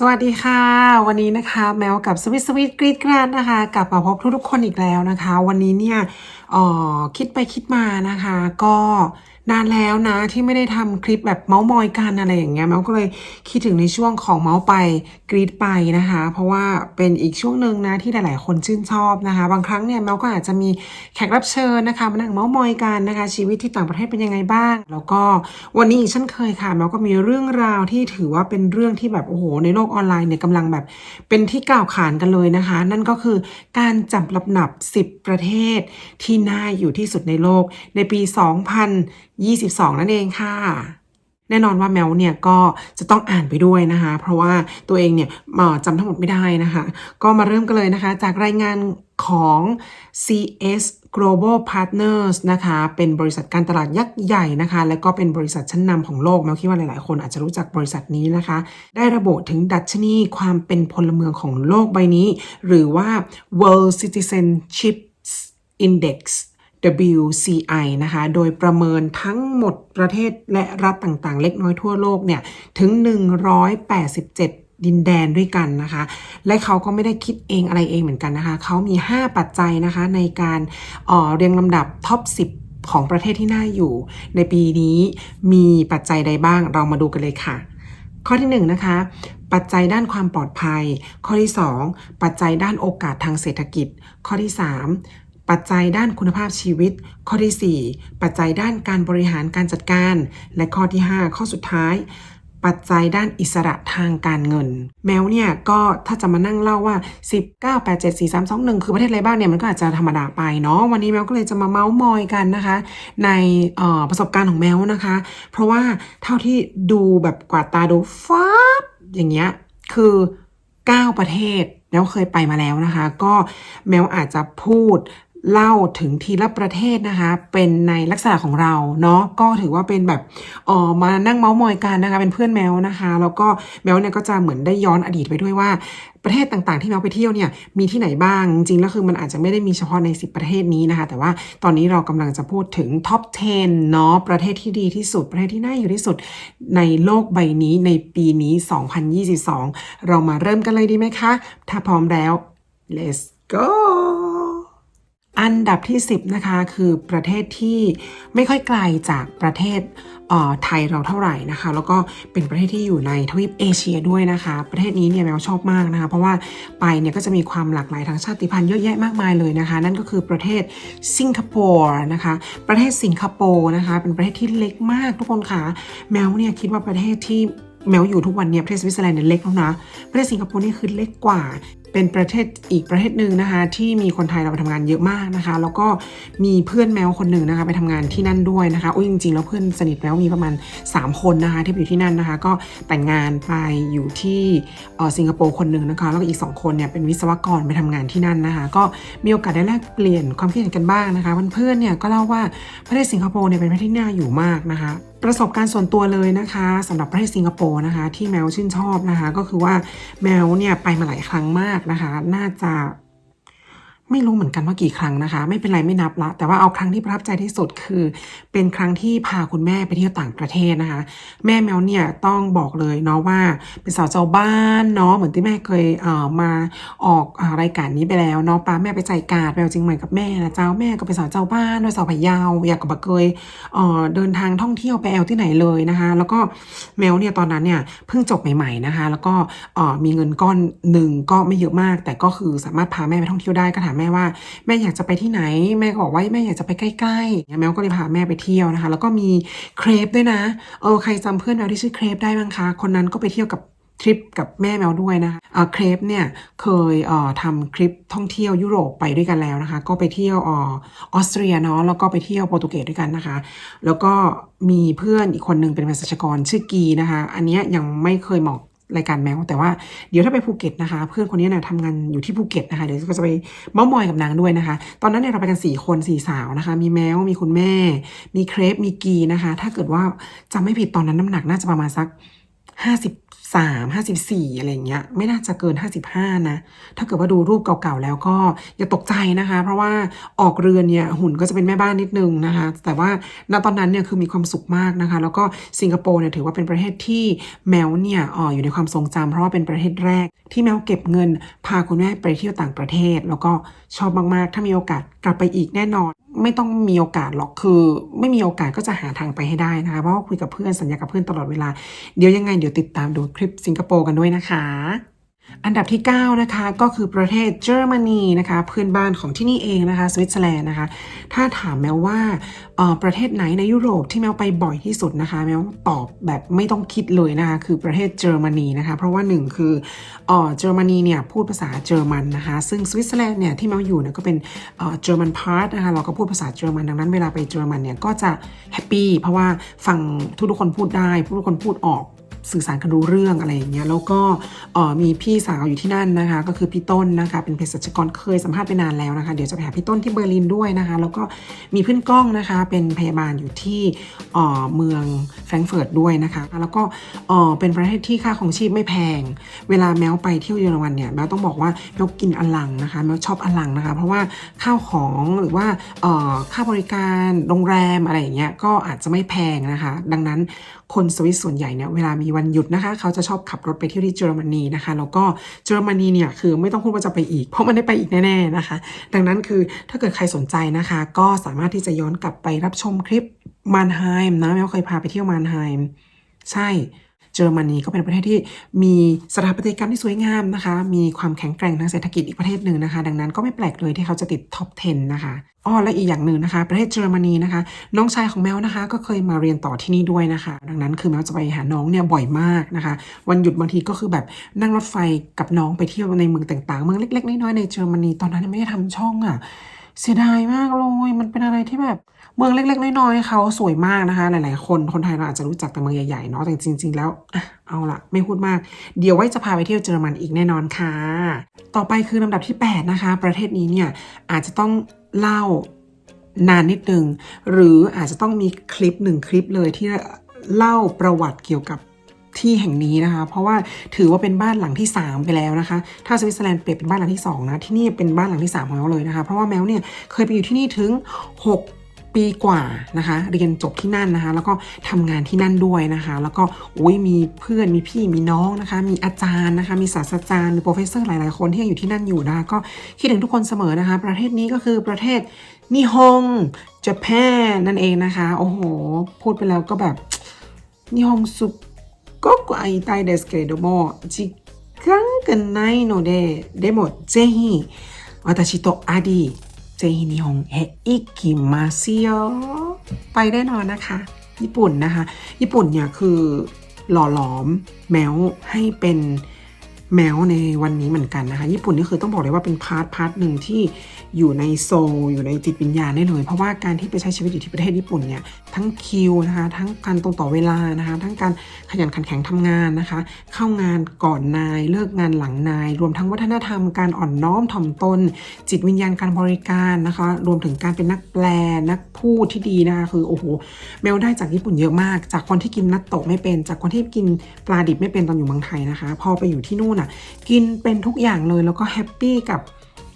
สวัสดีค่ะ วันนี้นะคะ แมวกับสวิตสวิตกรีดกราดนะคะ กลับมาพบทุกๆคนอีกแล้วนะคะ วันนี้เนี่ยออคิดไปคิดมานะคะ ก็นานแล้วนะที่ไม่ได้ทำคลิปแบบเมาส์มอยกันอะไรอย่างเงี้ยแมวก็เลยคิดถึงในช่วงของเมาส์ไปกรีดไปนะคะ เพราะว่าเป็นอีกช่วงหนึ่งนะที่หลายๆ คนชื่นชอบนะคะ บางครั้งเนี่ยแมวก็อาจจะมีแขกรับเชิญนะคะมานั่งเมาส์มอยกันนะคะ ชีวิตที่ต่างประเทศเป็นยังไงบ้าง แล้วก็วันนี้อีกเช่นเคยค่ะแมวก็มีเรื่องราวที่ถือว่าเป็นเรื่องที่แบบโอ้โหในโลกออนไลน์เนี่ยกำลังแบบเป็นที่กล่าวขานกันเลยนะคะ นั่นก็คือการจับลำดับ 10 ประเทศที่น่าอยู่ที่สุดในโลก ในปี 2022 นั่นเองค่ะแน่นอนว่าแมวเนี่ยก็จะต้องอ่านไปด้วยนะคะ เพราะว่าตัวเองเนี่ยจำทั้งหมดไม่ได้นะคะ ก็มาเริ่มกันเลยนะคะ จากรายงานของ CS Global Partners นะคะ เป็นบริษัทการตลาดยักษ์ใหญ่นะคะ และก็เป็นบริษัทชั้นนำของโลกแมวคิดว่าหลายๆ คนอาจจะรู้จักบริษัทนี้นะคะ ได้ระบุถึงดัชนีความเป็นพลเมืองของโลกใบนี้ หรือว่า World Citizenship Index WCI นะคะ โดยประเมินทั้งหมดประเทศและรัฐต่างๆ เล็กน้อยทั่วโลกเนี่ย ถึง 187ดินแดนด้วยกันนะคะ และเขาก็ไม่ได้คิดเองอะไรเองเหมือนกันนะคะ เขามี 5 ปัจจัยนะคะในการเออเรียงลำดับท็อป 10 ของประเทศที่น่าอยู่ ในปีนี้มีปัจจัยใดบ้างเรามาดูกันเลยค่ะ ข้อที่1นงนะคะ ปัจจัยด้านความปลอดภัย ข้อที่ 2 ปัจจัยด้านโอกาสทางเศรษฐกิจ ข้อที่ 3 ปัจจัยด้านคุณภาพชีวิต ข้อที่ 4 ปัจจัยด้านการบริหารการจัดการ และข้อที่ 5 ข้อสุดท้าย ปัจจัยด้านอิสระทางการเงิน แมวเนี่ยก็ถ้าจะมานั่งเล่าว่า 19 8 7 4 3 2 1 คือประเทศอะไรบ้างเนี่ยมันก็อาจจะธรรมดาไปเนาะวันนี้แมวก็เลยจะมาเมาส์มอยกันนะคะ ในออประสบการณ์ของแมวนะคะ เพราะว่าเท่าที่ดูแบบกวาดตาดูฟ้าบอย่างเงี้ยคือ 9 ประเทศแมวเคยไปมาแล้วนะคะ ก็แมวอาจจะพูด เล่าถึงทีละประเทศนะคะ เป็นในลักษณะของเราเนาะก็ถือว่าเป็นแบบเออมานั่งเมาส์มอยกันนะคะ เป็นเพื่อนแมวนะคะ แล้วก็แมวเนี่ยก็จะเหมือนได้ย้อนอดีตไปด้วยว่าประเทศต่างๆที่แมวไปเที่ยวเนี่ยมีที่ไหนบ้าง จริงๆแล้วคือมันอาจจะไม่ได้มีเฉพาะใน 10 ประเทศนี้นะคะ แต่ว่าตอนนี้เรากำลังจะพูดถึงท็อป 10 เนาะประเทศที่ดีที่สุด ประเทศที่น่าอยู่ที่สุดในโลกใบนี้ในปีนี้ 2022 เรามาเริ่มกันเลยดีไหมคะ ถ้าพร้อมแล้ว let's go อันดับที่ 10 นะคะคือประเทศที่ไม่ค่อยไกลจากประเทศเอ่อไทยเราเท่าไหร่นะคะ แล้วก็เป็นประเทศที่อยู่ในทวีปเอเชียด้วยนะคะ ประเทศนี้เนี่ยแมวชอบมากนะคะ เพราะว่าไปเนี่ยก็จะมีความหลากหลายทางชาติพันธุ์เยอะแยะมากมายเลยนะคะ นั่นก็คือประเทศสิงคโปร์นะคะ ประเทศสิงคโปร์นะคะ เป็นประเทศที่เล็กมากทุกคนค่ะแมวเนี่ยคิดว่าประเทศที่แมวอยู่ทุกวันเนี่ยประเทศสวิตเซอร์แลนด์เนี่ยเล็กแล้วนะ ประเทศสิงคโปร์นี่คือเล็กกว่า เป็นประเทศอีกประเทศหนึ่งนะคะ ที่มีคนไทยเราไปทำงานเยอะมากนะคะ แล้วก็มีเพื่อนแมวคนหนึ่งนะคะ ไปทำงานที่นั่นด้วยนะคะอุ้ยจริงๆแล้วเพื่อนสนิทแมวมีประมาณ 3 คนนะคะ ที่อยู่ที่นั่นนะคะ ก็แต่งงานไปอยู่ที่สิงคโปร์คนหนึ่งนะคะ แล้วก็อีก 2 คนเนี่ยเป็นวิศวกรไปทำงานที่นั่นนะคะ ก็มีโอกาสได้แลกเปลี่ยนความคิดเห็นกันบ้างนะคะเพื่อนๆเนี่ยก็เล่าว่าประเทศสิงคโปร์เนี่ยเป็นประเทศที่น่าอยู่มากนะคะ ประสบการณ์ส่วนตัวเลยนะคะสำหรับประเทศสิงคโปร์นะคะ ที่แมวชื่นชอบนะคะ ก็คือว่าแมวเนี่ยไปมาหลายครั้งมากนะคะ น่าจะ ไม่รู้เหมือนกันว่ากี่ครั้งนะคะ ไม่เป็นไรไม่นับละ แต่ว่าเอาครั้งที่ประทับใจที่สุดคือ เป็นครั้งที่พาคุณแม่ไปเที่ยวต่างประเทศนะคะ แม่แมวเนี่ยต้องบอกเลยเนาะว่าเป็นสาวเจ้าบ้านเนาะเหมือนที่แม่เคยเอ่อมาออกอรายการนี้ไปแล้วเนาะป้าแม่ไปใจกาดไปเอาจริงใหม่กับแม่นะเจ้าแม่ก็เป็นสาวเจ้าบ้านด้วยสาวพะเยาอยากกับบเกยเอ่อเดินทางท่องเที่ยวไปแอลที่ไหนเลยนะคะ แล้วก็แมวเนี่ยตอนนั้นเนี่ยเพิ่งจบใหม่ ๆนะคะ แล้วก็เอ่อมีเงินก้อนหนึ่งก็ไม่เยอะมาก แต่ก็คือสามารถพาแม่ไปท่องเที่ยวได้ก็ถามแม่ว่าแม่อยากจะไปที่ไหน แม่ก็บอกว่าแม่อยากจะไปใกล้ๆแมวก็เลยพาแม่ไปเที่ยวนะคะ แล้วก็มีเครปด้วยนะเออใครจำเพื่อนแมวที่ชื่อเครปได้บ้างคะคนนั้นก็ไปเที่ยวกับทริปกับแม่แมวด้วยนะคะเออครปเนี่ยเคยเอ่อทำคลิปท่องเที่ยวยุโรปไปด้วยกันแล้วนะคะ ก็ไปเที่ยวออสเตรียเนาะแล้วก็ไปเที่ยวโปรตุเกสด้วยกันนะคะ แล้วก็มีเพื่อนอีกคนหนึ่งเป็นเภสัชกรชื่อกีนะคะ อันนี้ยยังไม่เคยเหมาะ รายการแมวแต่ว่าเดี๋ยวถ้าไปภูเก็ตนะคะ เพื่อนคนนี้เนี่ยทำงานอยู่ที่ภูเก็ตนะคะเดี๋ยวก็จะไปเม้ามอยกับนางด้วยนะคะ ตอนนั้นเนี่ยเราไปกันสี่คนสี่สาวนะคะ มีแมวมีคุณแม่ มีเครปมีกีนะคะ ถ้าเกิดว่าจำไม่ผิดตอนนั้นน้ำหนักน่าจะประมาณสักห้าสิบ 53 54 อะไรอย่างเงี้ยไม่น่าจะเกิน 55 นะ ถ้าเกิดว่าดูรูปเก่าๆแล้วก็อย่าตกใจนะคะ เพราะว่าออกเรือนเนี่ยหุ่นก็จะเป็นแม่บ้านนิดนึงนะคะ แต่ว่าณตอนนั้นเนี่ยคือมีความสุขมากนะคะ แล้วก็สิงคโปร์เนี่ยถือว่าเป็นประเทศที่แมวเนี่ยอออยู่ในความทรงจำเพราะว่าเป็นประเทศแรก ที่แมวเก็บเงิน พาคุณแม่ไปเที่ยวต่างประเทศ แล้วก็ชอบมากๆ ถ้ามีโอกาสกลับไปอีกแน่นอน ไม่ต้องมีโอกาสหรอกคือ ไม่มีโอกาสก็จะหาทางไปให้ได้นะคะเพราะว่าคุยกับเพื่อนสัญญากับเพื่อนตลอดเวลา เดี๋ยวยังไงเดี๋ยวติดตามดูคลิปสิงคโปร์กันด้วยนะคะ อันดับที่ 9 นะคะ ก็คือประเทศเยอรมนีนะคะเพื่อนบ้านของที่นี่เองนะคะสวิตเซอร์แลนด์นะคะ ถ้าถามแมวว่าออประเทศไหนในยุโรปที่แมวไปบ่อยที่สุดนะคะแมวตอบแบบไม่ต้องคิดเลยนะคะคือประเทศเยอรมนีนะคะ เพราะว่าหนึ่งคือเยอรมนีเนี่ยพูดภาษาเยอรมันนะคะ ซึ่งสวิตเซอร์แลนด์เนี่ยที่แมวอยู่เนี่ยก็เป็นเยอรมันพาร์ทนะคะเราก็พูดภาษาเยอรมันดังนั้นเวลาไปเยอรมันเนี่ยก็จะแฮปปี้เพราะว่าฟังทุกๆคนพูดได้ทุกๆคนพูดออก สื่อสารกันรู้เรื่องอะไรอย่างเงี้ยแล้วก็มีพี่สาวอยู่ที่นั่นนะคะ ก็คือพี่ต้นนะคะเป็นเภสัชกรเคยสัมภาษณ์ไปนานแล้วนะคะ เดี๋ยวจะไปหาพี่ต้นที่เบอร์ลินด้วยนะคะ แล้วก็มีเพื่อนกล้องนะคะ เป็นพยาบาลอยู่ที่เมืองแฟรงก์เฟิร์ตด้วยนะคะ แล้วก็เป็นประเทศที่ค่าของชีพไม่แพง เวลาแมวไปเที่ยวเยอรมันเนี่ยแมวต้องบอกว่าแมวกินอลังนะคะแมวชอบอลังนะคะ เพราะว่าข้าวของหรือว่าค่าบริการโรงแรมอะไรอย่างเงี้ยก็อาจจะไม่แพงนะคะ ดังนั้นคนสวิสส่วนใหญ่เนี่ยเวลามีวันหยุดนะคะ เขาจะชอบขับรถไปเที่ยวที่เยอรมนีนะคะ แล้วก็เยอรมนีเนี่ยคือไม่ต้องพูดว่าจะไปอีก เพราะมันได้ไปอีกแน่ๆนะคะ ดังนั้นคือถ้าเกิดใครสนใจนะคะ ก็สามารถที่จะย้อนกลับไปรับชมคลิปมานไฮม์นะแม่เคยพาไปเที่ยวมานไฮม์ใช่ เยอรมนีก็เป็นประเทศที่มีสถาปัตยกรรมที่สวยงามนะคะ มีความแข็งแกร่งทางเศรษฐกิจอีกประเทศหนึ่งนะคะ ดังนั้นก็ไม่แปลกเลยที่เขาจะติดท็อป 10 นะคะอ้อและอีกอย่างหนึ่งนะคะ ประเทศเยอรมนีนะคะ น้องชายของแมวนะคะ ก็เคยมาเรียนต่อที่นี่ด้วยนะคะ ดังนั้นคือแมวจะไปหาน้องเนี่ยบ่อยมากนะคะ วันหยุดบางทีก็คือแบบนั่งรถไฟกับน้องไปเที่ยวในเมืองต่างๆ เมืองเล็กๆน้อยๆในเยอรมนีตอนนั้นยังไม่ได้ทำช่องอะ เสียดายมากเลย มันเป็นอะไรที่แบบเมืองเล็ก ๆ น้อยๆเขาสวยมากนะคะ หลายๆ คนคนไทยเราอาจจะรู้จักแต่เมืองใหญ่ๆเนาะแต่จริง ๆ แล้วเอาละไม่พูดมาก เดี๋ยวไว้จะพาไปเที่ยวเยอรมันอีกแน่นอนค่ะ ต่อไปคือลำดับที่ 8 นะคะ ประเทศนี้เนี่ยอาจจะต้องเล่านานนิดนึง หรืออาจจะต้องมีคลิปหนึ่งคลิปเลยที่เล่าประวัติเกี่ยวกับ ที่แห่งนี้นะคะ เพราะว่าถือว่าเป็นบ้านหลังที่ 3 ไปแล้วนะคะ ถ้าสวิตเซอร์แลนด์เปรียบเป็นบ้านหลังที่2นะที่นี่เป็นบ้านหลังที่ 3 ของแมวเลยนะคะ เพราะว่าแมวเนี่ยเคยไปอยู่ที่นี่ถึง 6ปีกว่านะคะเรียนจบที่นั่นนะคะ แล้วก็ทำงานที่นั่นด้วยนะคะ แล้วก็อุ้ยมีเพื่อนมีพี่มีน้องนะคะ มีอาจารย์นะคะ มีศาสตราจารย์หรือโปรเฟสเซอร์หลาย ๆ คนที่ยังอยู่ที่นั่นอยู่นะคะก็คิดถึงทุกคนเสมอนะคะ ประเทศนี้ก็คือประเทศนิฮงญี่ปุ่นนั่นเองนะคะ โอ้โห พูดไปแล้วก็แบบนิฮงสุ ごく会いたいですけれども、時間がないので、でもぜひ私とアディ、ぜひ日本へ行きますよ。ไปแน่นอนนะคะ ญี่ปุ่นนะคะ ญี่ปุ่นเนี่ยคือหล่อหลอมแมวให้เป็นแมวในวันนี้เหมือนกันนะคะ ญี่ปุ่นนี่คือต้องบอกเลยว่าเป็นพาร์ทพาร์ทหนึ่งที่อยู่ในโซลอยู่ในจิตวิญญาณได้เลย เพราะว่าการที่ไปใช้ชีวิตอยู่ที่ประเทศญี่ปุ่นเนี่ย ทั้งคิวนะคะทั้งการตรงต่อเวลานะคะ ทั้งการขยันขันแข็งทำงานนะคะ เข้างานก่อนนายเลิกงานหลังนาย รวมทั้งวัฒนธรรมการอ่อนน้อมถ่อมตน จิตวิญญาณการบริการนะคะ รวมถึงการเป็นนักแปลนักพูดที่ดีนะคะคือโอ้โหแมวได้จากญี่ปุ่นเยอะมาก จากคนที่กินนัตโตะไม่เป็น จากคนที่กินปลาดิบไม่เป็นตอนอยู่เมืองไทยนะคะ พอไปอยู่ที่นู่นอะกินเป็นทุกอย่างเลยแล้วก็แฮปปี้กับ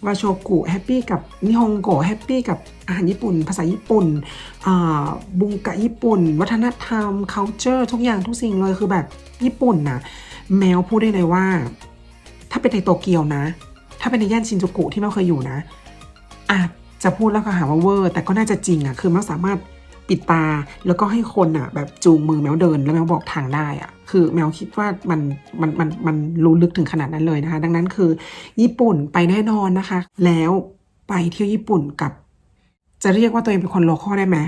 วาโชกุแฮปปี้กับนิฮงโกแฮปปี้กับอาหารญี่ปุ่น ภาษาญี่ปุ่นบุงกะญี่ปุ่น วัฒนธรรม culture ทุกอย่างทุกสิ่งเลยคือแบบญี่ปุ่นนะแมวพูดได้เลยว่า ถ้าเป็นในโตเกียวนะ ถ้าเป็นในย่านชินจูกุที่แมวเคยอยู่นะอาจจะพูดแล้วก็หาว่าเวอร์ แต่ก็น่าจะจริงอะคือแมวสามารถ ปิดตา แล้วก็ให้คนอะ แบบจูงมือแมวเดิน แล้วแมวบอกทางได้อะคือแมวคิดว่ามันมันมันมันรู้ลึกถึงขนาดนั้นเลยนะคะ ดังนั้นคือ ญี่ปุ่นไปแน่นอนนะคะ แล้วไปเที่ยวญี่ปุ่นกับ จะเรียกว่าตัวเองเป็นคนโลคอลได้ไหม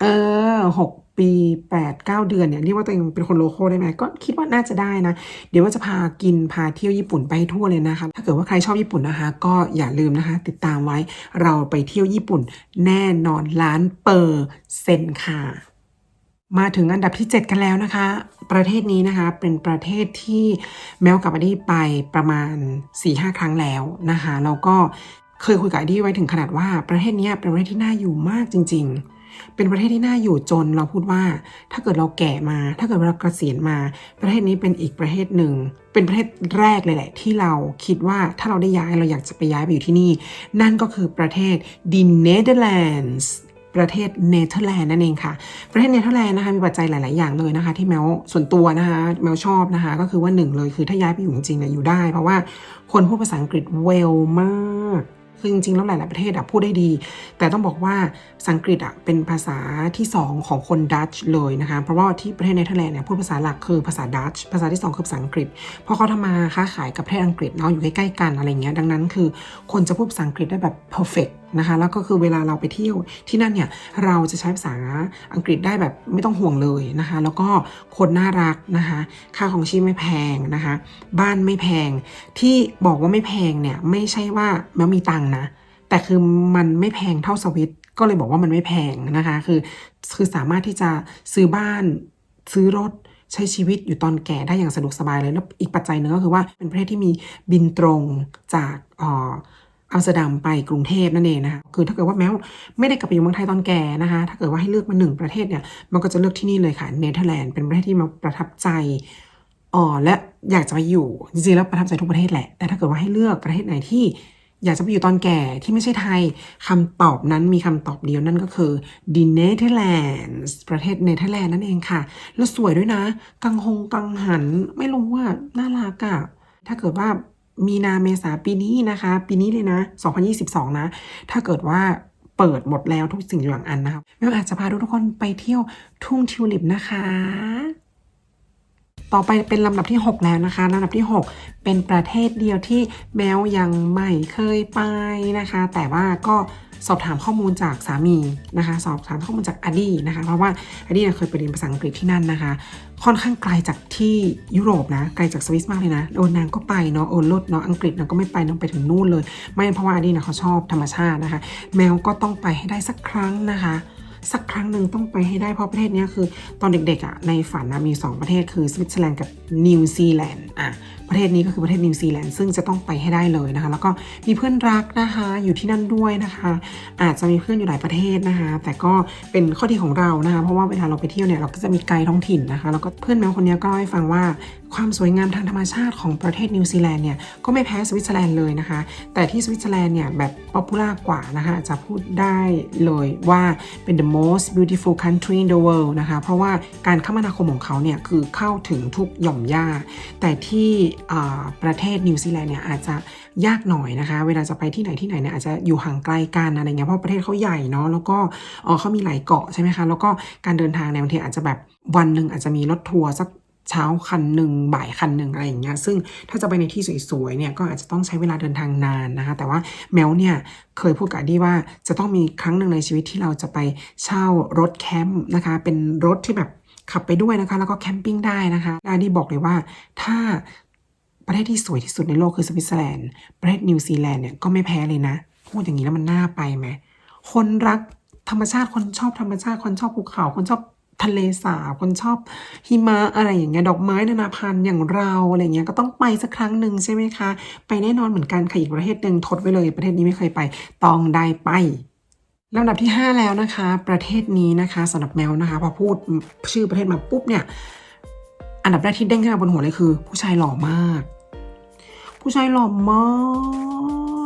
เออหก ปีแปดเก้าเดือนเนี่ยเรียกว่าตัวเองเป็นคนโลคอลได้ไหมก็คิดว่าน่าจะได้นะ เดี๋ยวว่าจะพากินพาเที่ยวญี่ปุ่นไปทั่วเลยนะคะ ถ้าเกิดว่าใครชอบญี่ปุ่นนะคะ ก็อย่าลืมนะคะ ติดตามไว้เราไปเที่ยวญี่ปุ่นแน่นอนล้านเปอร์เซนต์ค่ะ มาถึงอันดับที่ 7 กันแล้วนะคะ ประเทศนี้นะคะเป็นประเทศที่แมวกับอดีไปประมาณ 4-5 ครั้งแล้วนะคะแล้วก็เคยคุยกับอดีไว้ถึงขนาดว่าประเทศนี้เป็นประเทศที่น่าอยู่มากจริง ๆ เป็นประเทศที่น่าอยู่จนเราพูดว่า ถ้าเกิดเราแก่มา ถ้าเกิดเราเกษียณมา ประเทศนี้เป็นอีกประเทศหนึ่ง เป็นประเทศแรกเลยแหละ ที่เราคิดว่าถ้าเราได้ย้ายเราอยากจะไปย้ายไปอยู่ที่นี่ นั่นก็คือประเทศดินเนเธอร์แลนด์ประเทศเนเธอร์แลนด์นั่นเองค่ะ ประเทศเนเธอร์แลนด์นะคะมีปัจจัยหลาย ๆ อย่างเลยนะคะ ที่แมวส่วนตัวนะคะแมวชอบนะคะ ก็คือว่าหนึ่งเลยคือถ้าย้ายไปอยู่จริงๆเนี่ยอยู่ได้ เพราะว่าคนพูดภาษาอังกฤษเวลมาก คือจริงๆ แล้วหลาย ๆ ประเทศอะพูดได้ดี แต่ต้องบอกว่าสังกฤษอะเป็นภาษาที่สองของคนดัตช์เลยนะคะ เพราะว่าที่ประเทศเนเธอร์แลนด์เนี่ยพูดภาษาหลักคือภาษาดัตช์ภาษาที่สองคือภาษาอังกฤษ เพราะเขาทำมาค้าขายกับประเทศอังกฤษเนาะอยู่ใกล้ ๆ กันอะไรเงี้ยดังนั้นคือคนจะพูดภาษาอังกฤษได้แบบ perfect นะคะแล้วก็คือเวลาเราไปเที่ยวที่นั่นเนี่ยเราจะใช้ภาษาอังกฤษได้แบบไม่ต้องห่วงเลยนะคะ แล้วก็คนน่ารักนะคะ ค่าของชีพไม่แพงนะคะ บ้านไม่แพง ที่บอกว่าไม่แพงเนี่ยไม่ใช่ว่าแม้มีตังค์นะ แต่คือมันไม่แพงเท่าสวิตก็เลยบอกว่ามันไม่แพงนะคะ คือคือสามารถที่จะซื้อบ้านซื้อรถใช้ชีวิตอยู่ตอนแก่ได้อย่างสะดวกสบายเลยแล้วอีกปัจจัยหนึ่งก็คือว่าเป็นประเทศที่มีบินตรงจากอ่อ อัมสเตอร์ดัมไปกรุงเทพนั่นเองนะคะคือถ้าเกิดว่าแม้วไม่ได้กลับไปอยู่เมืองไทยตอนแก่นะคะ ถ้าเกิดว่าให้เลือกมาหนึ่งประเทศเนี่ย มันก็จะเลือกที่นี่เลยค่ะ เนเธอร์แลนด์เป็นประเทศที่มาประทับใจอ๋อและอยากจะไปอยู่จริงๆแล้วประทับใจทุกประเทศแหละ แต่ถ้าเกิดว่าให้เลือกประเทศไหนที่อยากจะไปอยู่ตอนแก่ที่ไม่ใช่ไทยคำตอบนั้นมีคำตอบเดียวนั่นก็คือ the Netherlands ประเทศเนเธอร์แลนด์นั่นเองค่ะ แล้วสวยด้วยนะ กังหงกังหันไม่รู้ว่าน่ารักอะถ้าเกิดว่า มีนาเมษาปีนี้นะคะ ปีนี้เลยนะ 2022 นะ ถ้าเกิดว่าเปิดหมดแล้วทุกสิ่งอย่างอันนะคะแม่อาจจะพาทุกคนไปเที่ยวทุ่งทิวลิปนะคะ ต่อไปเป็นลำดับที่ 6 แล้วนะคะลำดับที่ 6 เป็นประเทศเดียวที่แมวยังไม่เคยไปนะคะ แต่ว่าก็ สอบถามข้อมูลจากสามีนะคะ สอบถามข้อมูลจากอดีนะคะ เพราะว่าอดีเนี่ยเคยไปเรียนภาษาอังกฤษที่นั่นนะคะ ค่อนข้างไกลจากที่ยุโรปนะ ไกลจากสวิสมากเลยนะโอนนางก็ไปเนาะโอนลดเนาะอังกฤษนางก็ไม่ไปนางไปถึงนู่นเลย ไม่เพราะว่าอดีนะเขาชอบธรรมชาตินะคะ แมวก็ต้องไปให้ได้สักครั้งนะคะสักครั้งหนึ่งต้องไปให้ได้เพราะประเทศนี้คือตอนเด็กๆอะในฝันนะมี 2 ประเทศคือสวิตเซอร์แลนด์กับนิวซีแลนด์อะ ประเทศนี้ก็คือประเทศนิวซีแลนด์ซึ่งจะต้องไปให้ได้เลยนะคะ แล้วก็มีเพื่อนรักนะคะอยู่ที่นั่นด้วยนะคะ อาจจะมีเพื่อนอยู่หลายประเทศนะคะ แต่ก็เป็นข้อดีของเรานะคะ เพราะว่าเวลาเราไปเที่ยวเนี่ยเราก็จะมีไกด์ท้องถิ่นนะคะ แล้วก็เพื่อนแมวคนนี้ก็เล่าให้ฟังว่า ความสวยงามทางธรรมชาติของประเทศนิวซีแลนด์เนี่ยก็ไม่แพ้สวิตเซอร์แลนด์เลยนะคะ แต่ที่สวิตเซอร์แลนด์เนี่ยแบบป๊อปปูล่ากว่านะคะจะพูดได้เลยว่าเป็น the most beautiful country in the world นะคะเพราะว่าการคมนาคมของเขาเนี่ยคือเข้าถึงทุกหย่อมย่าแต่ที่ประเทศนิวซีแลนด์เนี่ยอาจจะยากหน่อยนะคะ เวลาจะไปที่ไหนที่ไหนเนี่ยอาจจะอยู่ห่างไกลกันอะไรเงี้ยเพราะประเทศเขาใหญ่เนาะแล้วก็เเขามีหลายเกาะใช่ไหมคะแล้วก็การเดินทางเนี่ยบางทีอาจจะแบบวันหนึ่งอาจจะมีรถทัวร์สัก เช้าคันหนึ่งบ่ายคันหนึ่งอะไรอย่างเงี้ยซึ่งถ้าจะไปในที่สวยๆเนี่ยก็อาจจะต้องใช้เวลาเดินทางนานนะคะแต่ว่าแมวเนี่ยเคยพูดกับดีว่าจะต้องมีครั้งหนึ่งในชีวิตที่เราจะไปเช่ารถแคมป์นะคะเป็นรถที่แบบขับไปด้วยนะคะ แล้วก็แคมปิ้งได้นะคะและอดีบอกเลยว่าถ้าประเทศที่สวยที่สุดในโลกคือสวิตเซอร์แลนด์ประเทศนิวซีแลนด์เนี่ยก็ไม่แพ้เลยนะพูดอย่างนี้แล้วมันน่าไปไหมคนรักธรรมชาติคนชอบธรรมชาติคนชอบภูเขาคนชอบ ทะเลสาบคนชอบหิมะอะไรอย่างเงี้ยดอกไม้นานาพันธุ์อย่างเราอะไรเงี้ยก็ต้องไปสักครั้งหนึ่งใช่ไหมคะ ไปแน่นอนเหมือนกันค่ะอีกประเทศหนึ่งทดไว้เลย ประเทศนี้ไม่เคยไปต้องได้ไปลำดับที่ 5 แล้วนะคะ ประเทศนี้นะคะสำหรับแมวนะคะ พอพูดชื่อประเทศมาปุ๊บเนี่ยอันดับแรกที่เด้งขึ้นมาบนหัวเลยคือ ผู้ชายหล่อมาก ผู้ชายหล่อมา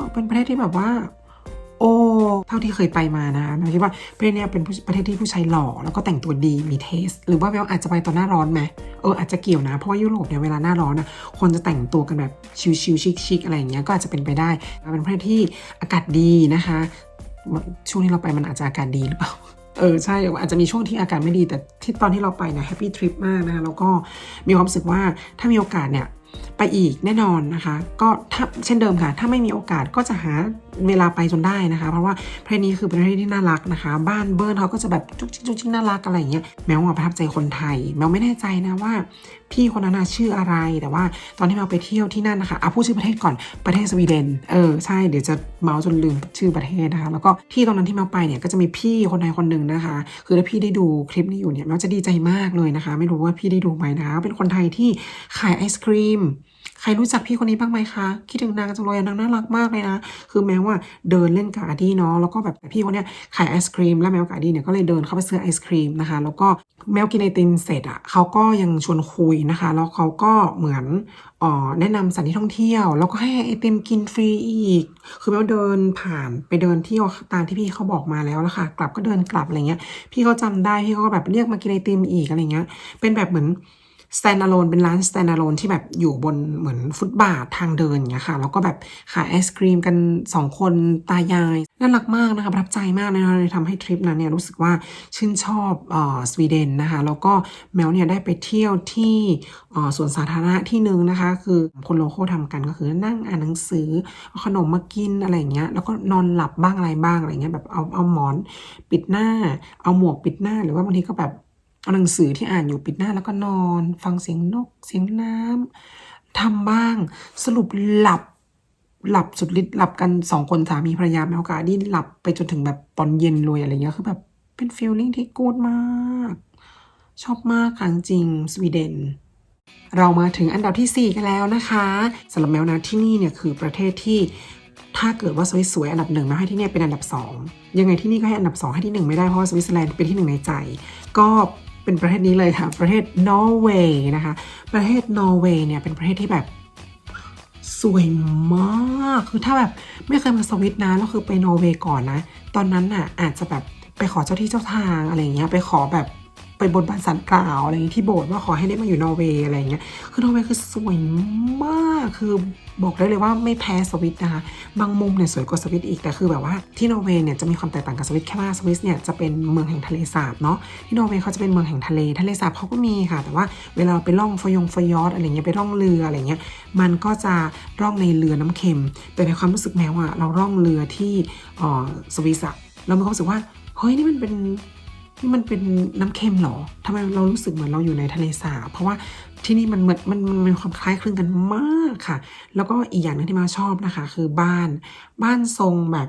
กเป็นประเทศที่แบบว่า โอ้เท่าที่เคยไปมานะเราคิดว่าประเทศนี้ยเป็นประเทศที่ผู้ชายหล่อแล้วก็แต่งตัวดีมีเทส หรือว่าแววอาจจะไปตอนหน้าร้อนไหมเอออาจจะเกี่ยวนะ เพราะว่ายุโรปเนี่ยเวลาหน้าร้อนนะคนจะแต่งตัวกันแบบชิลๆชิคๆอะไรอย่างเงี้ยก็อาจจะเป็นไปได้เป็นประเทศที่อากาศดีนะคะ ช่วงที่เราไปมันอาจจะอากาศดีหรือเปล่าเออใช่อาจจะมีช่วงที่อากาศไม่ดีแต่ที่ตอนที่เราไปเนี่ยแฮปปี้ทริปมากนะคะแล้วก็มีความรู้สึกว่าถ้ามีโอกาสเนี่ยไปอีกแน่นอนนะคะ ก็ถ้าเช่นเดิมค่ะ ถ้าไม่มีโอกาสก็จะหา เวลาไปจนได้นะคะ เพราะว่าประเทศนี้คือประเทศที่น่ารักนะคะ บ้านเบิร์นเขาก็จะแบบจุกจิกจุกจิกน่ารักอะไรอย่างเงี้ยแมวว่าประทับใจคนไทย แมวไม่แน่ใจนะว่า พี่คนนั้นชื่ออะไรแต่ว่าตอนที่แมวไปเที่ยวที่นั่นนะคะเอาพูดชื่อประเทศก่อนประเทศสวีเดนเออใช่เดี๋ยวจะเมาส์จนลืมชื่อประเทศนะคะ แล้วก็ที่ตรงนั้นที่แมวไปเนี่ยก็จะมีพี่คนไทยคนหนึ่งนะคะ คือถ้าพี่ได้ดูคลิปนี้อยู่เนี่ยแมวจะดีใจมากเลยนะคะ ไม่รู้ว่าพี่ได้ดูไหมนะคะเป็นคนไทยที่ขายไอศครีม ใครรู้จักพี่คนนี้บ้างไหมคะ คิดถึงนางจังเลยอะนางน่ารักมากเลยนะ คือแม้ว่าเดินเล่นกับอาดี้เนาะ แล้วก็แบบพี่คนเนี้ยขายไอศครีม แล้วแมวกับอาดี้เนี่ยก็เลยเดินเข้าไปซื้อไอศครีมนะคะ แล้วก็แมวกินไอติมเสร็จอะเขาก็ยังชวนคุยนะคะ แล้วเขาก็เหมือนออแนะนำสถานที่ท่องเที่ยว แล้วก็ให้ไอติมกินฟรีอีก คือแมวเดินผ่านไปเดินเที่ยวตามที่พี่เขาบอกมาแล้วละค่ะ กลับก็เดินกลับอะไรเงี้ย พี่เขาจำได้ พี่เขาก็แบบเรียกมากินไอติมอีกอะไรเงี้ย เป็นแบบเหมือน stand alone เป็นร้าน stand alone ที่แบบอยู่บนเหมือนฟุตบาททางเดินอย่างเงี้ยค่ะ แล้วก็แบบขายไอศครีมกันสองคนตายาย น่ารักมากนะคะ ประทับใจมากเลยนะเลยทำให้ทริปนั้นเนี่ยรู้สึกว่าชื่นชอบออสวีเดนนะคะ แล้วก็แมวเนี่ยได้ไปเที่ยวที่เอ่อสวนสาธารณะที่หนึ่งนะคะ คือคนโลโก้ทำกันก็คือนั่งอ่านหนังสือเอาขนมมากินอะไรอย่างเงี้ยแล้วก็นอนหลับบ้างอะไรบ้างอะไรเงี้ยแบบเอาเอาหมอนปิดหน้า เอาหมวกปิดหน้าหรือว่าบางทีก็แบบ เอาหนังสือที่อ่านอยู่ปิดหน้าแล้วก็นอน ฟังเสียงนกเสียงน้ำทำบ้าง สรุปหลับหลับสุดฤทธิ์หลับกันสองคนสามีภรรยาแมวกาดี้หลับไปจนถึงแบบตอนเย็นเลยอะไรเงี้ยคือแบบเป็นฟีลลิ่งที่กูดมาก ชอบมากค่ะจริงสวีเดนเรามาถึงอันดับที่ 4 กันแล้วนะคะสำหรับแมวนะที่นี่เนี่ยคือประเทศที่ถ้าเกิดว่าสวยๆอันดับหนึ่งแมวให้ที่นี่เป็นอันดับ 2 ยังไงที่นี่ก็ให้อันดับ 2 ให้ที่ 1 ไม่ได้เพราะว่าสวิตเซอร์แลนด์เป็นที่หนึ่งในใจ ก็ เป็นประเทศนี้เลยค่ะ ประเทศนอร์เวย์นะคะ ประเทศนอร์เวย์เนี่ยเป็นประเทศที่แบบสวยมาก คือถ้าแบบไม่เคยมาสวิตนะแล้วคือไปนอร์เวย์ก่อนนะ ตอนนั้นน่ะอาจจะแบบไปขอเจ้าที่เจ้าทางอะไรเงี้ย ไปขอแบบ ไปบนบานสันกล่าวอะไรอย่างนี้ที่โบสถ์ว่าขอให้ได้มาอยู่นอร์เวย์อะไรอย่างเงี้ย คือนอร์เวย์คือสวยมาก คือบอกได้เลยว่าไม่แพ้สวิตนะคะ บางมุมเนี่ยสวยกว่าสวิตอีก แต่คือแบบว่าที่นอร์เวย์เนี่ยจะมีความแตกต่างกับสวิตแค่ว่าสวิตเนี่ยจะเป็นเมืองแห่งทะเลสาบเนาะ ที่นอร์เวย์เขาจะเป็นเมืองแห่งทะเล ทะเลสาบเขาก็มีค่ะ แต่ว่าเวลาเราไปล่องฟยงฟยอดอะไรเงี้ยไปล่องเรืออะไรเงี้ย มันก็จะร่องในเรือน้ำเค็ม แต่ในความรู้สึกแมวอะเราร่องเรือที่อ่อสวิสอะเรามีความรู้สึกว่าเฮ้ยนี่มันเป็น นี่มันเป็นน้ำเค็มเหรอทำไมเรารู้สึกเหมือนเราอยู่ในทะเลสาบ เพราะว่าที่นี่มันเหมือนมันมันมีความคล้ายคลึงกันมากค่ะ แล้วก็อีกอย่างหนึงที่มาชอบนะคะ คือบ้าน บ้านทรงแบบ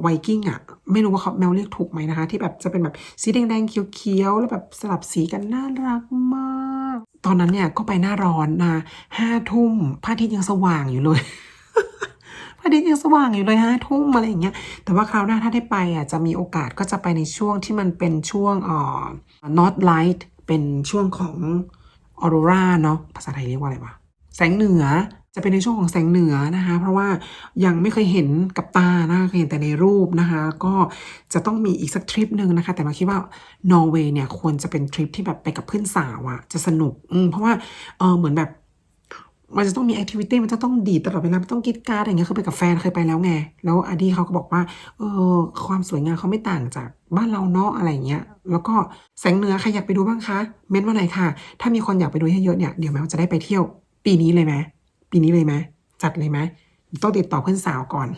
ไวกิ้งอะ ไม่รู้ว่าเขาแมวเรียกถูกไหมนะคะ ที่แบบจะเป็นแบบสีแดงๆเขียวๆ แล้วแบบสลับสีกันน่ารักมาก ตอนนั้นเนี่ยก็ไปหน้าร้อนนะห้าทุ่มพระอาทิตย์ยังสว่างอยู่เลย ระอาทิตย์ยังสว่างอยู่เลยห้าทุ่มอะไรอย่างเงี้ย แต่ว่าคราวหน้าถ้าได้ไปอะจะมีโอกาสก็จะไปในช่วงที่มันเป็นช่วงอ่อ North Light เป็นช่วงของออโรราเนาะภาษาไทยเรียกว่าอะไรวะแสงเหนือจะเป็นในช่วงของแสงเหนือนะคะ เพราะว่ายังไม่เคยเห็นกับตานะเคยเห็นแต่ในรูปนะคะ ก็จะต้องมีอีกสักทริปหนึ่งนะคะ แต่มาคิดว่านอร์เวย์เนี่ยควรจะเป็นทริปที่แบบไปกับเพื่อนสาวอะจะสนุกอืมเพราะว่าเออเหมือนแบบ มันจะต้องมีแอคทิวิตี้มันจะต้องดีตลอดเวลาต้องกิดการ์ดอย่างเงี้ยเคยไปกับแฟนเคยไปแล้วไง แล้วอดี้เขาก็บอกว่าเออความสวยงามเขาไม่ต่างจากบ้านเราเนาะอะไรเงี้ย แล้วก็แสงเหนือใครอยากไปดูบ้างคะ เม้นว่าไหนค่ะ ถ้ามีคนอยากไปดูเยอะๆเนี่ยเดี๋ยวแมวจะได้ไปเที่ยว ปีนี้เลยไหมปีนี้เลยไหมจัดเลยไหมต้องติดต่อเพื่อนสาวก่อน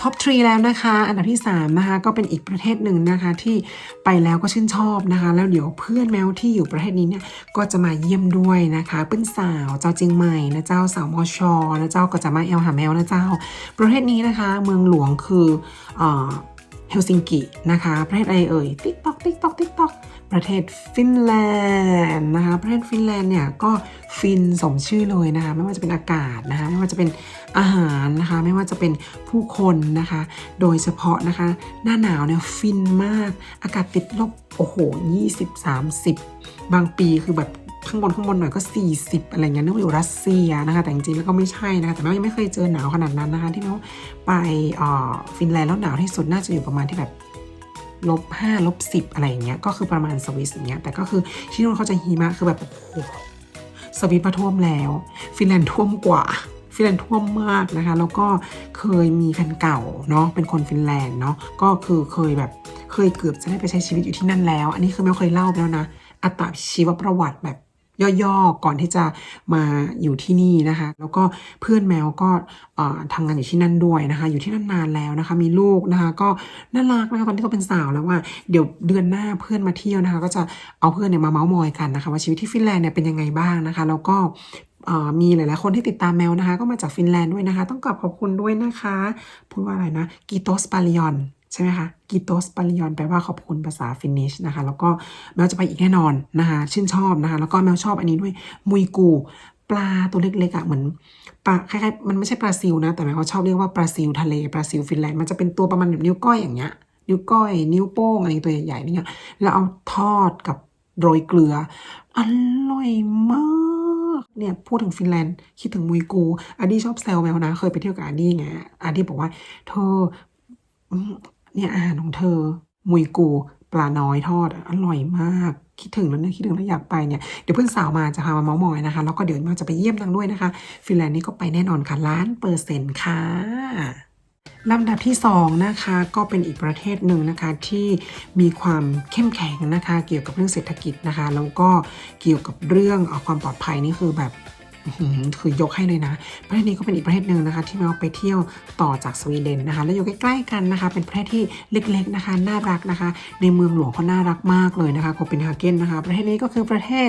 ท็อปทรีแล้วนะคะ อันดับที่3นะคะก็เป็นอีกประเทศหนึ่งนะคะที่ไปแล้วก็ชื่นชอบนะคะ แล้วเดี๋ยวเพื่อนแมวที่อยู่ประเทศนี้เนี่ยก็จะมาเยี่ยมด้วยนะคะเพื่อนสาวเจ้าเจียงใหม่นะเจ้าสาวมอชอนะเจ้าก็จะมาเอลหาแมวนะเจ้า ประเทศนี้นะคะ เมืองหลวงคือเอ่อเฮลซิงกินะคะ ประเทศอะไรเอ่ยติ๊กตอกติ๊กตอกติ๊กตอกประเทศฟินแลนด์นะคะประเทศฟินแลนด์เนี่ยก็ฟินสมชื่อเลยนะคะไม่ว่าจะเป็นอากาศนะคะไม่ว่าจะเป็น อาหารนะคะไม่ว่าจะเป็นผู้คนนะคะ โดยเฉพาะนะคะ หน้าหนาวเนี่ยฟินมาก อากาศติดลบโอ้โห 20 30 บางปีคือแบบข้างบนข้างบนหน่อยก็ 40 อะไรเงี้ยนึกว่าอยู่รัสเซียนะคะ แต่จริงๆแล้วก็ไม่ใช่นะคะ แต่แม่ยังไม่เคยเจอหนาวขนาดนั้นนะคะ ที่แม่ไปฟินแลนด์แล้วหนาวที่สุดน่าจะอยู่ประมาณที่แบบลบห้าลบสิบอะไรอย่างเงี้ยก็คือประมาณสวิสอย่างเงี้ยแต่ก็คือที่นู่นเขาจะหิมะคือแบบโอ้โหสวิสมาท่วมแล้ว ฟินแลนด์ท่วมกว่า ฟินแลนด์ท่วมมากนะคะ แล้วก็เคยมีแฟนเก่าเนาะเป็นคนฟินแลนด์เนาะก็คือเคยแบบเคยเกือบจะได้ไปใช้ชีวิตอยู่ที่นั่นแล้ว อันนี้คือแม่เคยเล่าไปแล้วนะอัตชีวประวัติแบบย่อๆ ก่อนที่จะมาอยู่ที่นี่นะคะ แล้วก็เพื่อนแมวก็เอ่อทำงานอยู่ที่นั่นด้วยนะคะ อยู่ที่นั่นนานแล้วนะคะ มีลูกนะคะ ก็น่ารักนะคะตอนนี้ก็เป็นสาวแล้วว่าเดี๋ยวเดือนหน้าเพื่อนมาเที่ยวนะคะ ก็จะเอาเพื่อนเนี่ยมาเมาส์มอยกันนะคะ ว่าชีวิตที่ฟินแลนด์เนี่ยเป็นยังไงบ้างนะคะ แล้วก็ มีหลายๆคนที่ติดตามแมวนะคะ ก็มาจากฟินแลนด์ด้วยนะคะ ต้องกลับขอบคุณด้วยนะคะ พูดว่าอะไรนะกีโตสปาลิออนใช่ไหมคะกิโตสปาริยอนแปลว่าขอบคุณภาษาฟินนิชนะคะ แล้วก็แมวจะไปอีกแน่นอนนะคะชื่นชอบนะคะ แล้วก็แมวชอบอันนี้ด้วยมุยกูปลาตัวเล็กๆอะเหมือนปลาคล้ายๆมันไม่ใช่ปลาซิวนะ แต่หมายเขาชอบเรียกว่าปลาซิวทะเลปลาซิวฟินแลนด์มันจะเป็นตัวประมาณแบบนิ้วก้อยอย่างเงี้ยนิ้วก้อย นิ้วโป้งอะไรตัวใหญ่ๆเนี่ยแล้วเอาทอดกับโรยเกลืออร่อยมาก เนี่ยพูดถึงฟินแลนด์คิดถึงมุยกูอาดี้ชอบแซวแมวนะ เคยไปเที่ยวกับอาดี้ไงอาดี้บอกว่า เธอเนี่ยอาหารของเธอ มุยกูปลาน้อยทอดอะอร่อยมากคิดถึงแล้วเนี่ยคิดถึงแล้วอยากไปเนี่ยเดี๋ยวเพื่อนสาวมาจะพามาเมาส์มอยนะคะแล้วก็เดี๋ยวมาจะไปเยี่ยมนางด้วยนะคะ ฟินแลนด์นี่ก็ไปแน่นอนค่ะล้านเปอร์เซ็นต์ค่ะ ลำดับที่2นะคะก็เป็นอีกประเทศหนึ่งนะคะที่มีความเข้มแข็งนะคะ เกี่ยวกับเรื่องเศรษฐกิจนะคะ แล้วก็เกี่ยวกับเรื่องความปลอดภัยนี่คือแบบ คือยกให้เลยนะ ประเทศนี้ก็เป็นอีกประเทศหนึ่งนะคะ ที่เราไปเที่ยวต่อจากสวีเดนนะคะ แล้วอยู่ใกล้ๆกันนะคะ เป็นประเทศที่เล็กๆนะคะ น่ารักนะคะ ในเมืองหลวงเขาน่ารักมากเลยนะคะโคเปนเฮเกนนะคะ ประเทศนี้ก็คือประเทศ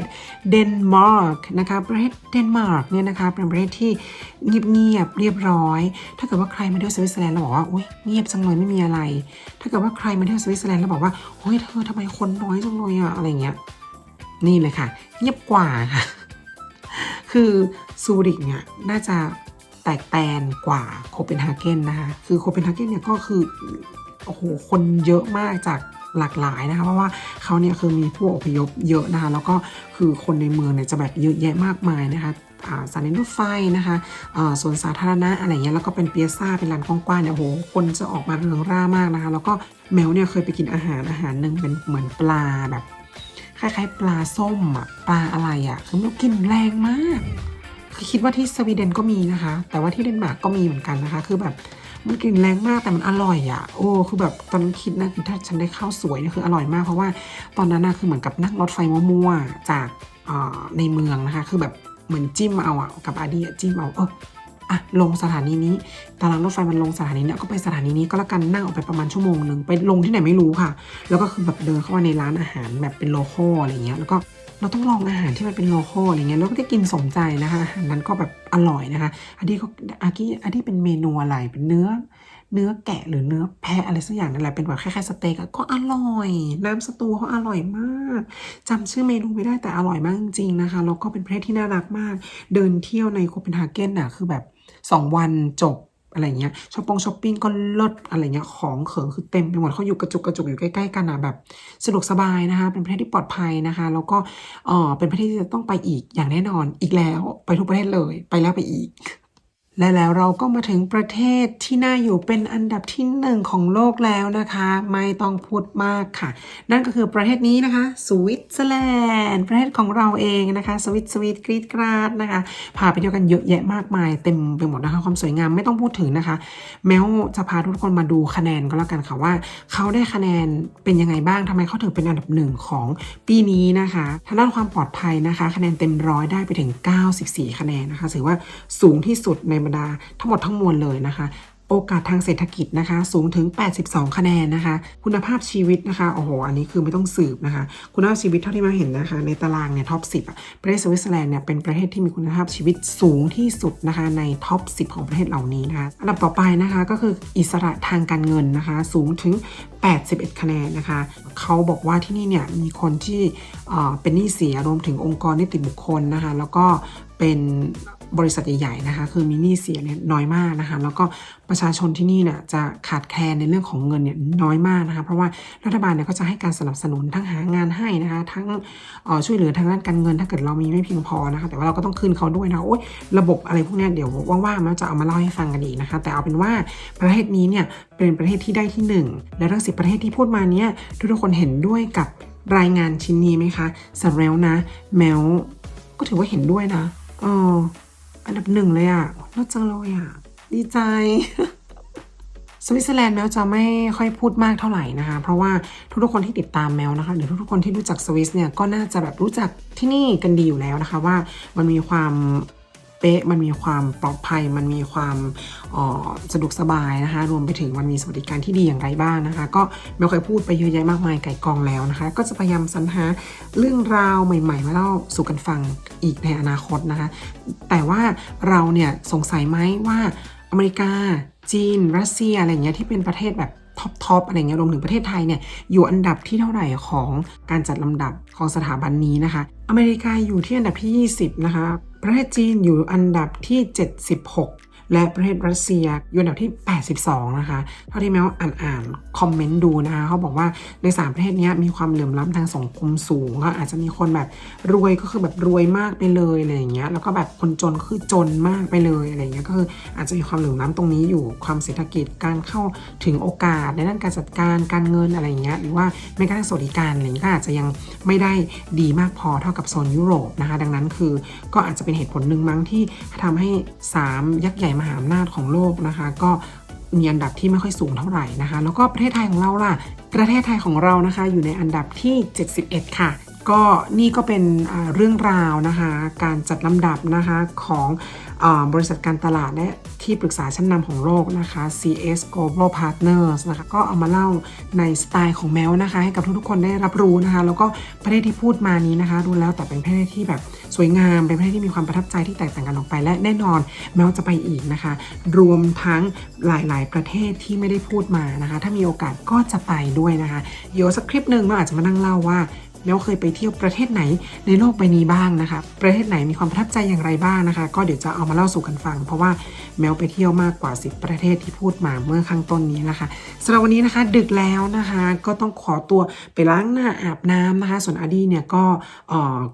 เดนมาร์กนะคะ ประเทศเดนมาร์กเนี่ยนะคะ เป็นประเทศที่เงียบๆเรียบร้อย ถ้าเกิดว่าใครมาเที่ยวสวิตเซอร์แลนด์แล้วบอกว่าอุ้ยเงียบจังเลยไม่มีอะไร ถ้าเกิดว่าใครมาเที่ยวสวิตเซอร์แลนด์แล้วบอกว่าเฮ้ยเธอทำไมคนน้อยจังเลยอะอะไรเงี้ยนี่เลยค่ะ เงียบกว่าค่ะ คือซูริกเนี่ยน่าจะแตกแตนกว่าโคเปนเฮเกนนะคะคือโคเปนเฮเกนเนี่ยก็คือโอ้โหคนเยอะมากจากหลากหลายนะคะ เพราะว่าเขาเนี่ยคือมีผู้อพยพเยอะนะคะแล้วก็คือคนในเมืองเนี่ยจะแบบเยอะแยะมากมายนะคะอ่าสถานีรถไฟนะคะอ่าสวนสาธารณะอะไรเงี้ยแล้วก็เป็นเปียซ่าเป็นร้านกว้างๆเนี่ยโอ้โหคนจะออกมาเรืองร่ามากนะคะ แล้วก็แมวเนี่ยเคยไปกินอาหารอาหารหนึ่งเป็นเหมือนปลาแบบ คล้ายๆปลาส้มอะปลาอะไรอะคือมันกลิ่นแรงมาก คือคิดว่าที่สวีเดนก็มีนะคะ แต่ว่าที่เดนมาร์กก็มีเหมือนกันนะคะ คือแบบมันกลิ่นแรงมากแต่มันอร่อยอะโอ้คือแบบตอนนั้นคิดนะคือถ้าฉันได้ข้าวสวยเนี่ยคืออร่อยมากเพราะว่าตอนนั้นนะคือเหมือนกับนั่งรถไฟมั่วๆจากอ่อในเมืองนะคะ คือแบบเหมือนจิ้มเอาอะกับอาดีจิ้มเอาเออ อะลงสถานีนี้ ตารางรถไฟมันลงสถานีเนี้ยก็ไปสถานีนี้ก็แล้วกันนั่งออกไปประมาณชั่วโมงหนึ่งไปลงที่ไหนไม่รู้ค่ะ แล้วก็คือแบบเดินเข้ามาในร้านอาหารแบบเป็นโลโก้อะไรเงี้ยแล้วก็เราต้องลองอาหารที่มันเป็นโลโก้อะไรเงี้ยแล้วก็ได้กินสมใจนะคะอาหารนั้นก็แบบอร่อยนะคะอันนี้ก็อากี้อันนี้เป็นเมนูอะไรเป็นเนื้อ เนื้อแกะหรือเนื้อแพะอะไรสักอย่างนั่นแหละเป็นแบบคล้ายๆสเต็กอะก็อร่อย น้ำสตูเขาอร่อยมากจำชื่อเมนูไม่ได้แต่อร่อยมากจริงๆนะคะแล้วก็เป็นประเทศที่น่ารักมาก เดินเที่ยวในโคเปนเฮเกนอะคือแบบ 2 วันจบอะไรเงี้ยช้อปปงช้อปปิ้งก็ลดอะไรเงี้ยของเขิงคือเต็มไปหมดเขาอยู่กระจุกกระจุกอยู่ใกล้ๆกันอะแบบสะดวกสบายนะคะ เป็นประเทศที่ปลอดภัยนะคะ แล้วก็เออเป็นประเทศที่จะต้องไปอีกอย่างแน่นอนอีกแล้ว ไปทุกประเทศเลย ไปแล้วไปอีก และแล้วเราก็มาถึงประเทศที่น่าอยู่เป็นอันดับที่หนึ่งของโลกแล้วนะคะ ไม่ต้องพูดมากค่ะ นั่นก็คือประเทศนี้นะคะ สวิตเซอร์แลนด์ ประเทศของเราเองนะคะ สวิตสวิตกรีดกราดนะคะพาไปเที่ยวกันเยอะแยะมากมาย เต็มไปหมดนะคะความสวยงามไม่ต้องพูดถึงนะคะ แม้วจะพาทุกคนมาดูคะแนนก็แล้วกันค่ะว่า เขาได้คะแนนเป็นยังไงบ้างทำไมเขาถึงเป็นอันดับหนึ่งของปีนี้นะคะทางด้านความปลอดภัยนะคะ คะแนนเต็มร้อยได้ไปถึง 94 คะแนนนะคะถือว่าสูงที่สุดในรรดาทั้งหมดทั้งมวลเลยนะคะ โอกาสทางเศรษฐกิจนะคะ สูงถึง 82 คะแนนนะคะ คุณภาพชีวิตนะคะโอ้โหอันนี้คือไม่ต้องสืบนะคะ คุณภาพชีวิตเท่าที่มาเห็นนะคะ ในตารางเนี่ยท็อป10อะประเทศสวิตเซอร์แลนด์เนี่ยเป็นประเทศที่มีคุณภาพชีวิตสูงที่สุดนะคะในท็อป 10 ของประเทศเหล่านี้นะคะอันดับต่อไปนะคะก็คืออิสระทางการเงินนะคะ สูงถึง81 คะแนนนะคะ เขาบอกว่าที่นี่เนี่ยมีคนที่อ่อเป็นหนี้เสียรวมถึงองค์กรนิติบุคคลนะคะ แล้วก็เป็น บริษัทใหญ่ๆนะคะ คือมีหนี้เสียเนี่ยน้อยมากนะคะ แล้วก็ประชาชนที่นี่เนี่ยจะขาดแคลนในเรื่องของเงินเนี่ยน้อยมากนะคะ เพราะว่ารัฐบาลเนี่ยก็จะให้การสนับสนุนทั้งหางานให้นะคะ ทั้งออช่วยเหลือทางด้านการเงินถ้าเกิดเรามีไม่เพียงพอนะคะ แต่ว่าเราก็ต้องคืนเขาด้วยนะโอ๊ยระบบอะไรพวกนี้เดี๋ยวว่างๆมันจะเอามาเล่าให้ฟังกันอีกนะคะ แต่เอาเป็นว่าประเทศนี้เนี่ยเป็นประเทศที่ได้ที่หนึ่งและทั้งสิประเทศที่พูดมาเนี้ยทุกคนเห็นด้วยกับรายงานชิ้นนี้ไหมคะสำหรับแล้วนะ แมวก็ถือว่าเห็นด้วยนะ เออ อันดับหนึ่งเลยอะน่าจังเลยอะดีใจ สวิตเซอร์แลนด์แมวจะไม่ค่อยพูดมากเท่าไหร่นะคะ เพราะว่าทุกๆคนที่ติดตามแมวนะคะหรือทุกๆคนที่รู้จักสวิสเนี่ยก็น่าจะแบบรู้จักที่นี่กันดีอยู่แล้วนะคะ ว่ามันมีความ ป๊ะ มันมีความปลอดภัย มันมีความออสะดวกสบายนะคะ รวมไปถึงมันมีสวัสดิการที่ดีอย่างไรบ้างนะคะ ก็แมวเคยพูดไปเยอะแยะมากมายไก่กองแล้วนะคะ ก็จะพยายามสรรหาเรื่องราวใหม่ ๆ มาเล่าสู่กันฟังอีกในอนาคตนะคะ แต่ว่าเราเนี่ยสงสัยไหมว่าอเมริกา จีน รัสเซียอะไรเงี้ยที่เป็นประเทศแบบท็อปทอปอะไรเงี้ยรวมถึงประเทศไทยเนี่ยอยู่อันดับที่เท่าไหร่ของการจัดลำดับของสถาบันนี้นะคะ อเมริกาอยู่ที่อันดับที่ 20 นะคะ ประเทศจีนอยู่อันดับที่ 76 และประเทศรัสเซียอยู่อันดับที่ 82 นะคะ เท่าที่แมวอ่านอ่านคอมเมนต์ดูนะคะเขาบอกว่าใน 3 ประเทศนี้มีความเหลื่อมล้ำทางสังคมสูงก็อาจจะมีคนแบบรวยก็คือแบบรวยมากไปเลยอะไรอย่างเงี้ยแล้วก็แบบคนจนคือจนมากไปเลยอะไรอย่างเงี้ยก็คืออาจจะมีความเหลื่อมล้ำตรงนี้อยู่ความเศรษฐกิจการเข้าถึงโอกาสในด้านการจัดการการเงินอะไรอย่างเงี้ยหรือว่าแม้กระทั่งสวัสดิการอะไรเงี้ยก็อาจจะยังไม่ได้ดีมากพอเท่ากับโซนยุโรปนะคะดังนั้นคือก็อาจจะเป็นเหตุผลหนึ่งมั้งที่ทำให้ 3 ยักษ์ใหญ่มหาอำนาจของโลกนะคะ ก็มีอันดับที่ไม่ค่อยสูงเท่าไหร่นะคะ แล้วก็ประเทศไทยของเราล่ะ ประเทศไทยของเรานะคะ อยู่ในอันดับที่ 71 ค่ะ ก็นี่ก็เป็นเรื่องราวนะคะ การจัดลำดับนะคะของ บริษัทการตลาดและที่ปรึกษาชั้นนำของโลกนะคะ CS Global Partners นะคะก็เอามาเล่าในสไตล์ของแมวนะคะ ให้กับทุกๆคนได้รับรู้นะคะ แล้วก็ประเทศที่พูดมานี้นะคะ ดูแล้วแต่เป็นประเทศที่แบบสวยงาม เป็นประเทศที่มีความประทับใจที่แตกต่างกันออกไป และแน่นอนแมวจะไปอีกนะคะ รวมทั้งหลายๆ ประเทศที่ไม่ได้พูดมานะคะ ถ้ามีโอกาสก็จะไปด้วยนะคะเดี๋ยวสักคลิปหนึ่งเราอาจจะมานั่งเล่าว่า แมวเคยไปเที่ยวประเทศไหนในโลกใบนี้บ้างนะคะ ประเทศไหนมีความประทับใจอย่างไรบ้างนะคะ ก็เดี๋ยวจะเอามาเล่าสู่กันฟัง เพราะว่าแมวไปเที่ยวมากกว่า 10 ประเทศที่พูดมาเมื่อข้างต้นนี้นะคะสำหรับวันนี้นะคะ ดึกแล้วนะคะ ก็ต้องขอตัวไปล้างหน้าอาบน้ำนะคะ ส่วนอาดีเนี่ยก็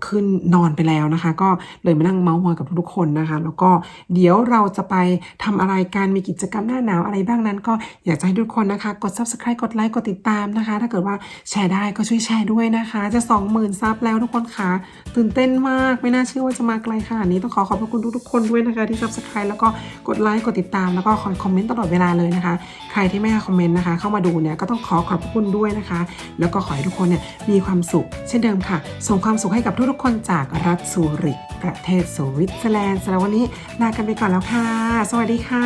ขึ้นนอนไปแล้วนะคะ ก็เลยมานั่งเมาส์มอยกับทุกๆคนนะคะ แล้วก็เดี๋ยวเราจะไปทำอะไรกันมีกิจกรรมหน้าหนาวอะไรบ้างนั้น ก็อยากจะให้ทุกคนนะคะ กด subscribe กดไลค์กดติดตามนะคะ ถ้าเกิดว่าแชร์ได้ก็ช่วยแชร์ด้วยนะคะจะ20,000ซับแล้วทุกคนค่ะ ตื่นเต้นมากไม่น่าเชื่อว่าจะมาไกลขนาดนี้ต้องขอขอบพระคุณทุกๆคนด้วยนะคะ ที่ subscribe แล้วก็กดไลค์กดติดตามแล้วก็คอยคอมเมนต์ตลอดเวลาเลยนะคะ ใครที่ไม่ให้คอมเมนต์นะคะ เข้ามาดูเนี่ยก็ต้องขอขอบพระคุณด้วยนะคะ แล้วก็ขอให้ทุกคนเนี่ยมีความสุข เช่นเดิมค่ะ ส่งความสุขให้กับทุกๆคนจากรัฐซูริกประเทศสวิตเซอร์แลนด์สำหรับวันนี้ลากันไปก่อนแล้วค่ะ สวัสดีค่ะ